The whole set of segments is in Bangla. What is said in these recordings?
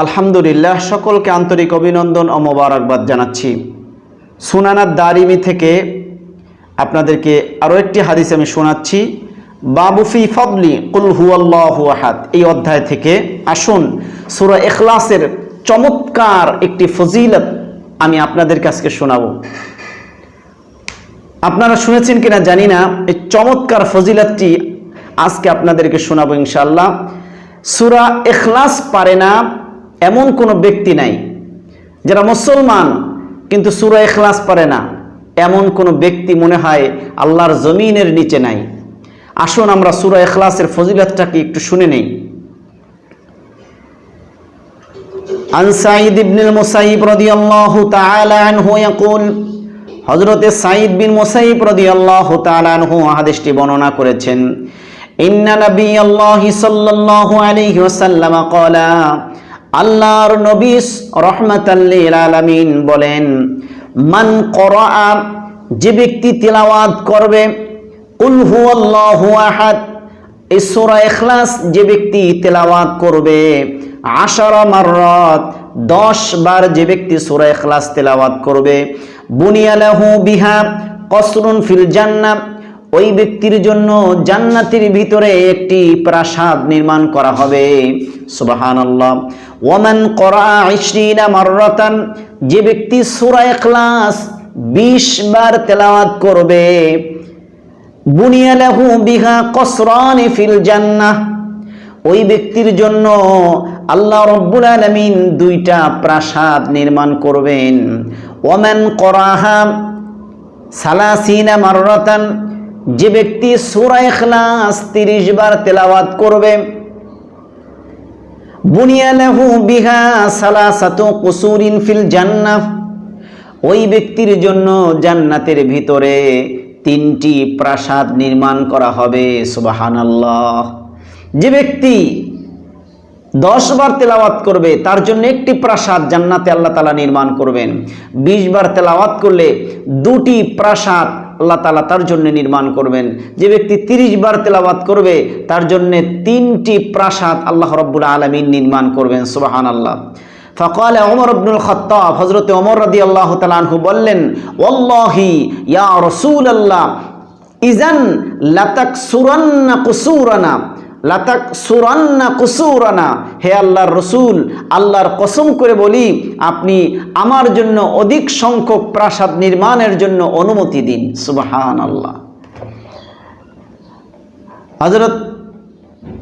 আলহামদুলিল্লাহ, সকলকে আন্তরিক অভিনন্দন ও মোবারকবাদ জানাচ্ছি। সুনানার দারিমি থেকে আপনাদেরকে আরও একটি হাদিস আমি শোনাচ্ছি। বাবুফি ফদলি কুল হুয়াল্লাহু আহাদ। এই অধ্যায় থেকে আসুন, সুরা এখলাসের চমৎকার একটি ফজিলত আমি আপনাদেরকে আজকে শোনাবো। আপনারা শুনেছেন কিনা জানি না, এই চমৎকার ফজিলতটি আজকে আপনাদেরকে শোনাবো ইনশাল্লাহ সুরা এখলাস পারে না এমন কোনো ব্যক্তি নাই যারা মুসলমান কিন্তু সুরা এখলাস পারে না এমন কোনো ব্যক্তি মনে হয় আল্লাহর জমিনের নিচে নাই আসুন আমরা সুরা এখলাসের ফজিলতটাকে একটু শুনে নেই عن سعيد بن المسيب رضي الله تعالى عنه يقول হজরতে সাইদ বিন মুসাইব রাদিয়াল্লাহু তাআলা আনহু হাদিসটি বর্ণনা করেছেন ইন্না নাবিয়াল্লাহি সাল্লাল্লাহু আলাইহি ওয়াসাল্লাম ক্বালা আল্লাহর নবী রহমাতাল লিল আলামিন বলেন, মান করা যে ব্যক্তি তিলাওয়াত করবে, কুল হুয়াল্লাহু আহাদ। এই ইখলাস, যে ব্যক্তি তেলাওয়াত করবে, আশারা মাররাত, দশ বার যে ব্যক্তি সূরা ইখলাস তেলাওয়াত করবে বুনিয়ালাহু বিহা, কসরুন ফিল জান্নাহ ওই ব্যক্তির জন্য জান্নাতের ভিতরে একটি প্রাসাদ নির্মাণ করা হবে। সুবহানাল্লাহ। ওয়ামান করা ইশরিনা মাররাতান, যে ব্যক্তি সূরা ইখলাস 20 বার তেলাওয়াত করবে বুনিয়ালাহু বিহা কসরানি ফিল জান্নাহ। ওই ব্যক্তির জন্য আল্লাহ রব্বুল আলামিন দুইটা প্রাসাদ নির্মাণ করবেন। ওমান করাহা সালাসিনা মাররাতান যে ব্যক্তি সূরা ইখলাস 30 বার তেলাওয়াত করবে বুনিয়ালাহু বিহা সালাসাতু কুসুরিন ফিল জান্নাহ, ওই ব্যক্তির জন্য জান্নাতের ভিতরে তিনটি প্রাসাদ নির্মাণ করা হবে, সুবাহানাল্লাহ। যে ব্যক্তি দশ বার তেলাওয়াত করবে, তার জন্য একটি প্রাসাদ জান্নাতে আল্লাহ তালা নির্মাণ করবেন। বিশ বার তেলাওয়াত করলে দুটি প্রাসাদ আল্লাহ তালা তার জন্য নির্মাণ করবেন। যে ব্যক্তি তিরিশ বার তেলাবাদ করবে, তার জন্যে তিনটি প্রাসাদ আল্লাহ রব্বুল আলমিন নির্মাণ করবেন সুবাহান আল্লাহ ফকালে অমর আব্দুল খত্তাব হজরতে অমর রদি আল্লাহ তালাহু বললেন ওল্লাহি ইয়া রসুল আল্লাহ ইজান লাতাক সুরান্না কুসুরানা। লাতাক সুরান্না কুসুরানা। হে আল্লাহর রসুল, আল্লাহর কসম করে বলি, আপনি আমার জন্য অধিক সংখ্যক প্রাসাদ নির্মাণের জন্য অনুমতি দিন। সুবাহান আল্লাহ হজরত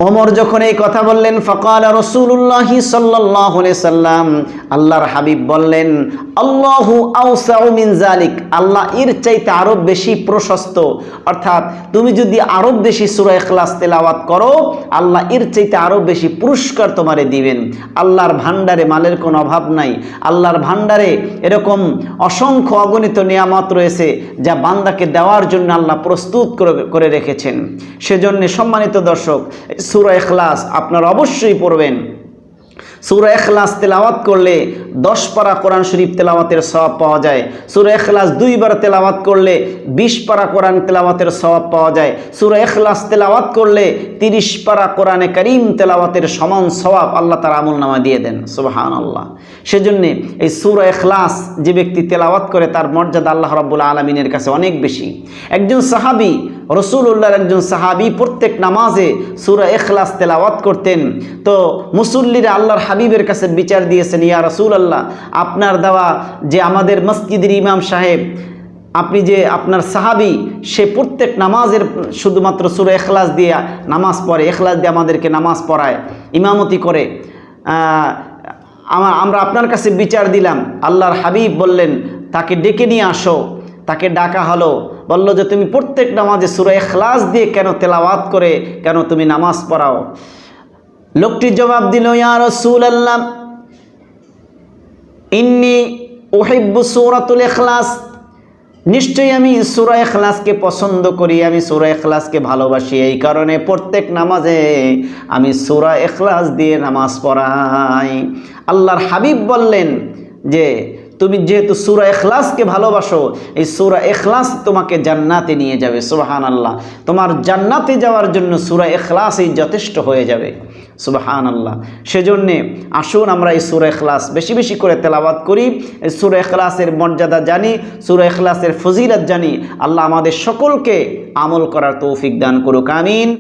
ওমর যখন এই কথা বললেন, ফকাল রসুল্লাহি সাল্লাহ সাল্লাম, আল্লাহর হাবিব বললেন, আল্লাহু জালিক আল্লাহ এর চাইতে আরও বেশি প্রশস্ত। অর্থাৎ তুমি যদি আরও বেশি সুরা এখলাস তেলাওয়াত করো, আল্লাহ এর চাইতে আরও বেশি পুরস্কার তোমারে দিবেন। আল্লাহর ভান্ডারে মালের কোনো অভাব নাই। আল্লাহর ভান্ডারে এরকম অসংখ্য অগণিত নিয়ামত রয়েছে যা বান্দাকে দেওয়ার জন্য আল্লাহ প্রস্তুত করে রেখেছেন। সেজন্য সম্মানিত দর্শক সুরা এখলাস আপনারা অবশ্যই পড়বেন। সুরা এখলাস তেলাওয়াত করলে দশ পারা কোরআন শরীফ তেলাওয়াতের সওয়াব পাওয়া যায়। সুরা এখলাস দুইবার তেলাওয়াত করলে বিশ পারা কোরআন তেলাওয়াতের সওয়াব পাওয়া যায়। সুরা এখলাস তেলাওয়াত করলে তিরিশ পারা কোরআনে করিম তেলাওয়াতের সমান সওয়াব আল্লাহ তার আমল নামা দিয়ে দেন। সুবাহান আল্লাহ সেজন্যে এই সুরা এখলাস যে ব্যক্তি তেলাওয়াত করে তার মর্যাদা আল্লাহ রব্বুল আলমিনের কাছে অনেক বেশি। একজন সাহাবি রসুল্লাহর একজন সাহাবি প্রত্যেক নামাজে সুরা এখলাস তেলাওয়াত করতেন। তো মুসল্লিরা আল্লাহর হাবিবের কাছে বিচার দিয়েছেন, ইয়া রসুল আল্লাহ আপনার দেওয়া যে আমাদের মসজিদের ইমাম সাহেব, আপনি যে আপনার সাহাবি, সে প্রত্যেক নামাজের শুধুমাত্র সুরা এখলাস দিয়ে নামাজ পড়ে এখলাস দিয়ে আমাদেরকে নামাজ পড়ায়, ইমামতি করে। আমরা আপনার কাছে বিচার দিলাম। আল্লাহর হাবিব বললেন, তাকে ডেকে নিয়ে আসো, তাকে ডাকা হলো। বলল যে, তুমি প্রত্যেক নামাজে সুরা এখলাস দিয়ে কেন তেলাওয়াত করে, কেন তুমি নামাজ পড়াও? লোকটি জবাব দিল, ইয়া রসুল আল্লাহ ইন্নি ওহিব্বু সূরাতুল ইখলাস। নিশ্চয়ই আমি সূরা ইখলাসকে পছন্দ করি, আমি সূরা ইখলাসকে ভালোবাসি। এই কারণে প্রত্যেক নামাজে আমি সূরা ইখলাস দিয়ে নামাজ পড়াই। আল্লাহর হাবিব বললেন যে তুমি যেহেতু সুরা এখলাসকে ভালোবাসো, এই সুরা এখলাস তোমাকে জান্নাতে নিয়ে যাবে সুবাহান আল্লাহ তোমার জান্নাতে যাওয়ার জন্য সুরা এখলাসই যথেষ্ট হয়ে যাবে সুবাহান আল্লাহ সেজন্যে আসুন আমরা এই সুরা এখলাস বেশি বেশি করে তেলাবাদ করি, এই সুরা এখলাসের মর্যাদা জানি, সুরা এখলাসের ফজিলত জানি। আল্লাহ আমাদের সকলকে আমল করার তৌফিক দান করুক, আমিন।